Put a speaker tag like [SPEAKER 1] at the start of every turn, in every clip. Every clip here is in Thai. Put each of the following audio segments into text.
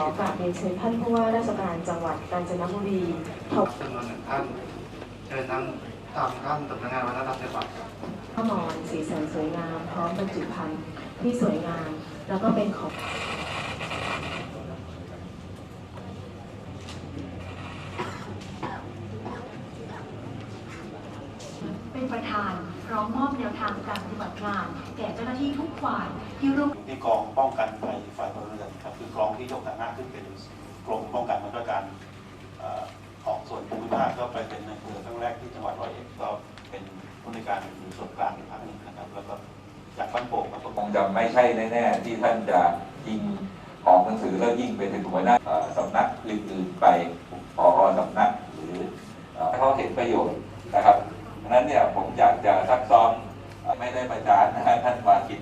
[SPEAKER 1] อกราบเรียนเชิญท่านผู้ว่าราชการจังหวัดกาญจนบุรีถว
[SPEAKER 2] จำนวนหนึ่งท่านเชิญทั้งตามท่านสำนักงานวัฒนธรรมจังหวัด
[SPEAKER 1] ข้าวหมอนสีสันสวยงาม พร้อมบรรจุภัณฑ์ที่สวยงาม แล้วก็เป็นของ
[SPEAKER 3] เป็นประธานพร้อมมอบแนวทางการปฏิบัติงานแก่เจ้าหน้าที่ทุกฝ่ายที่ร่วม
[SPEAKER 4] ที่กองป้องกัน ก็เป็นผู้ในวยการอยู่ส่วนกลางอีกครั้งหนึ่งนะครับ แล้วก็จากบ้านโป่งมาก็
[SPEAKER 5] คงจะไม่ใช่แน่ๆที่ท่านจะยิงออกหนังสือแล้วยิงไปถึงหัวหน้าเอ่อสำนักอื่นๆไปพอสำนักหรือเอ่อให้เขาเห็นประโยชน์นะครับดังนั้นเนี่ยผมอยากจะซักซ้อมเอ่อไม่ได้ประจานนะฮะท่านมาคิน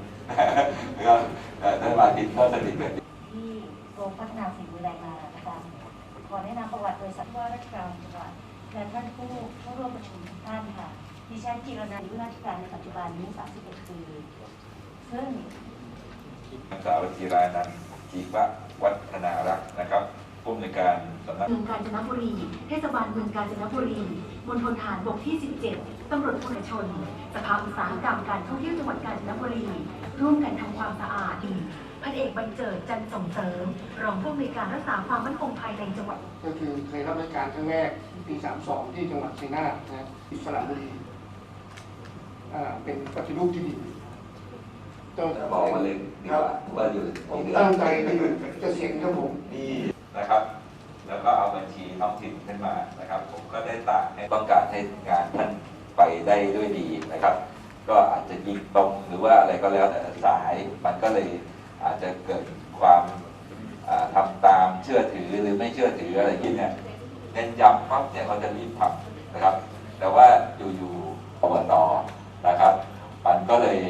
[SPEAKER 5] ก็เอ่อท่านมาคินก็สนิทกัน
[SPEAKER 6] ที่กรมพัฒนาฝีมือแรงงานนะคะขอแนะนำประวัติโดยสัตว์ว่าราชการจังหวัดและท่านผู้ผู้ ฉันจิรนันท์อายุราชการในปัจจุบันนี้ 31 ปี ซึ่ง
[SPEAKER 5] นางสาวจิรานันท์จีววัฒนารักษ์นะครับผู้อำนวยการสำนัก
[SPEAKER 3] เมืองกาญจนบุรี เทศบาลเมืองกาญจนบุรี มณฑลฐานบกที่ 17 ตำรวจภูธชน สภาอุตสาหกรรมการท่องเที่ยวจังหวัดกาญจนบุรี ร่วมกันทำความสะอาดพันเอกบรรเจิดจันทร์ส่งเสริม รองผู้อำนวยการรักษาความมั่นคงภายในจังหวัด
[SPEAKER 7] ก็คือเคยรับราชการครั้งแรกปี 32 ที่จังหวัดชัยนาทนะที่สระบุรี อ่าเป็นปฏิรูปที่ดีต้อง
[SPEAKER 5] บอกมาเลยดีกว่าว่าอยู่
[SPEAKER 7] ผม
[SPEAKER 5] ที่เดือ
[SPEAKER 7] ตั้ง
[SPEAKER 5] น
[SPEAKER 7] ใจไปอยู่เกษียณครับผม
[SPEAKER 5] นี่นะครับ แล้วก็เอาบัญชีท้องถิ่นขึ้นมานะครับ ผมก็ได้ต่างให้ต้องการให้งานท่านไปได้ด้วยดีนะครับ ก็อาจจะยิงตรงหรือว่าอะไรก็แล้วแต่สายมันก็เลยอาจจะเกิดความอ่าทำตามเชื่อถือหรือไม่เชื่อถืออะไรอย่างเงี้ยเนี่ยเน้นย้ำปั๊บเนี่ยเขาจะรีบทำนะครับ แต่ว่าอยู่ๆอบต น